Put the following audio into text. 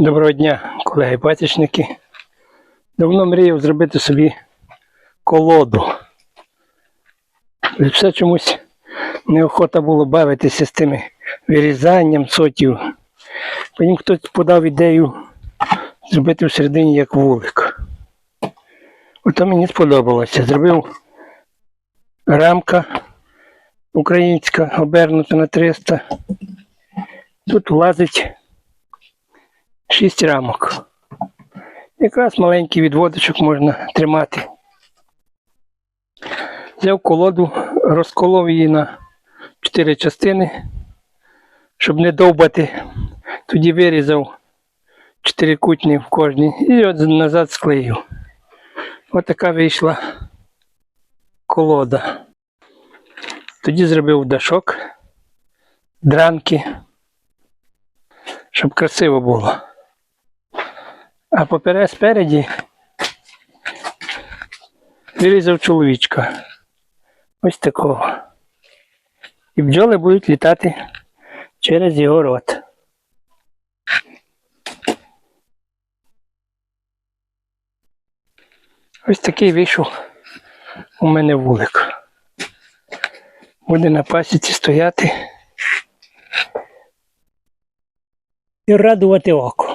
Доброго дня, колеги пасічники. Давно мріяв зробити собі колоду. Але все чомусь неохота було бавитися з тими вирізанням сотів. Потім хтось подав ідею зробити всередині як вулик. Ото мені сподобалося. Зробив рамка українська, обернута на 300. Тут влазить шість рамок. Якраз маленький відводочок можна тримати. Взяв колоду, розколов її на чотири частини, щоб не довбати. Тоді вирізав чотири кутні в кожній і от назад склеїв. Ось така вийшла колода. Тоді зробив дашок, дранки, щоб красиво було. А поперед спереді вирізав чоловічка. Ось такого. І бджоли будуть літати через його рот. Ось такий вийшов у мене вулик. Буде на пасіці стояти і радувати око.